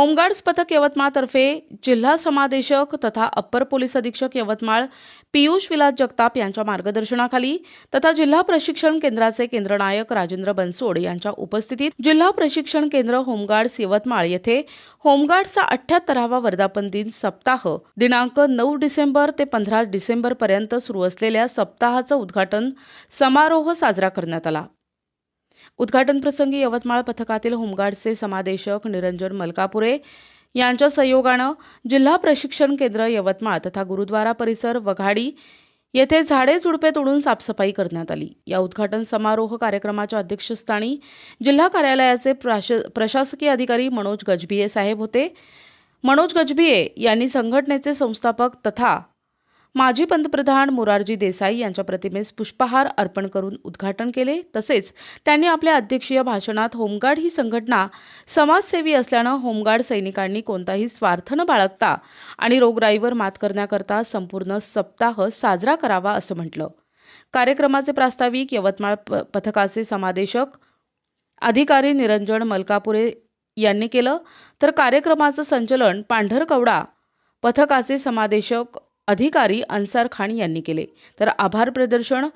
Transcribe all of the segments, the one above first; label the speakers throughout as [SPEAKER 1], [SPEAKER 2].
[SPEAKER 1] Home guards पथक यवतमाळतर्फे जिल्हा समादेशक तथा अप्पर पोलीस अधीक्षक यवतमाळ पियुष विलास जगताप यांच्या मार्गदर्शनाखाली तथा जिल्हा प्रशिक्षण केंद्राचे केंद्रनायक राजेंद्र बनसोड यांच्या उपस्थितीत जिल्हा प्रशिक्षण केंद्र होमगार्ड्स यवतमाळ येथे होमगार्डचा अठ्ठ्याहत्तरावा वर्धापन दिन सप्ताह दिनांक नऊ डिसेंबर ते पंधरा डिसेंबर पर्यंत सुरू असलेल्या सप्ताहाचं उद्घाटन समारोह साजरा करण्यात आला. उद्घाटनप्रसंगी यवतमाळ पथकातील होमगार्डचे समादेशक निरंजन मलकापुरे यांच्या संयोगानं जिल्हा प्रशिक्षण केंद्र यवतमाळ तथा गुरुद्वारा परिसर वघाडी येथे झाडे झुडपे तोडून साफसफाई करण्यात आली. या उद्घाटन समारोह कार्यक्रमाच्या अध्यक्षस्थानी जिल्हा कार्यालयाचे प्राश प्रशासकीय अधिकारी मनोज गजभिये साहेब होते. मनोज गजभिये यांनी संघटनेचे संस्थापक तथा माजी पंतप्रधान मोरारजी देसाई यांच्या प्रतिमेस पुष्पहार अर्पण करून उद्घाटन केले. तसेच त्यांनी आपल्या अध्यक्षीय भाषणात होमगार्ड ही संघटना समाजसेवी असल्यानं होमगार्ड सैनिकांनी कोणताही स्वार्थ न बाळगता आणि रोगराईवर मात करण्याकरता संपूर्ण सप्ताह साजरा करावा असं म्हटलं. कार्यक्रमाचे प्रास्ताविक यवतमाळ प- पथकाचे समादेशक अधिकारी निरंजन मलकापुरे यांनी केलं. तर कार्यक्रमाचं संचलन पांढरकवडा पथकाचे समादेशक अधिकारी अन्सार खान यांनी केले. तर आभार प्रदर्शन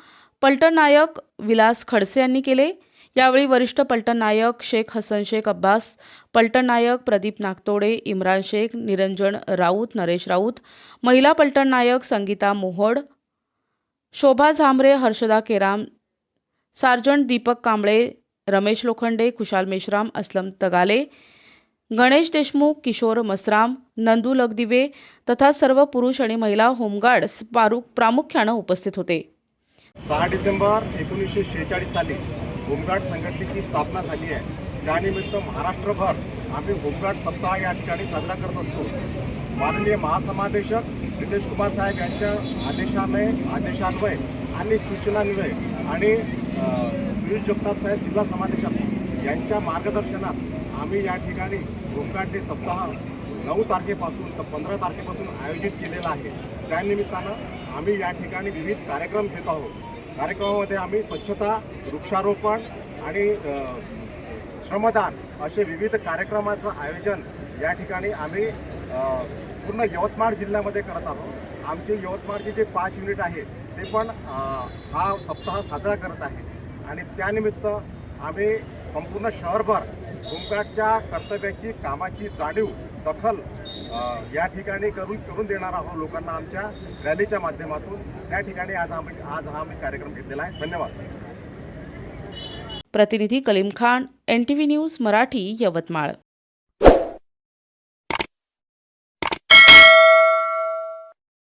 [SPEAKER 1] पलटण नायक विलास खडसे यांनी केले. यावेळी वरिष्ठ पलटण नायक शेख हसन शेख अब्बास पलटण नायक प्रदीप नागतोडे इम्रान शेख निरंजन राऊत नरेश राऊत महिला पलटण नायक संगीता मोहोड शोभा झांबरे हर्षदा केराम सार्जंट दीपक कांबळे रमेश लोखंडे खुशाल मेश्राम असलम तगाले गणेश देशमुख किशोर मसराम नंदू लगदिवे तथा सर्व पुरुष आणि महिला होमगार्ड्स पारू प्रामुख्यानं उपस्थित होते.
[SPEAKER 2] सहा डिसेंबर एकोणीसशे शेहेचाळीस साली होमगार्ड संघटनेची स्थापना झाली आहे. त्यानिमित्त महाराष्ट्रभर आम्ही होमगार्ड सप्ताह या ठिकाणी साजरा करत असतो. माननीय महासमादेशक नितेश कुमार साहेब यांच्या आदेशाने आदेशान्वय आणि सूचनान्वये आणि पियुष जगताप साहेब जिल्हा समादेशक यांच्या मार्गदर्शनात आम्ही या ठिकाणी होमगार्ड सप्ताह नऊ तारखेपासून तर पंधरा तारखेपासून आयोजित केलेला आहे. त्यानिमित्तानं आम्ही या ठिकाणी विविध कार्यक्रम घेत आहोत. कार्यक्रमामध्ये आम्ही स्वच्छता वृक्षारोपण आणि श्रमदान असे विविध कार्यक्रमाचं आयोजन या ठिकाणी आम्ही पूर्ण यवतमाळ जिल्ह्यामध्ये करत आहोत. आमचे यवतमाळचे जे पाच युनिट आहे ते पण हा सप्ताह साजरा करत आहे. आणि त्यानिमित्त आम्ही संपूर्ण शहरभर होमगार्डच्या कर्तव्याची कामाची जाणीव दखल या ठिकाणी करून करून देणार आहोत लोकांना आमच्या रॅलीच्या माध्यमातून. त्या ठिकाणी आज आम्ही आज हा आम्ही कार्यक्रम घेतलेला आहे. धन्यवाद.
[SPEAKER 1] प्रतिनिधी Kalim Khan N T V news Marathi Yavatmal.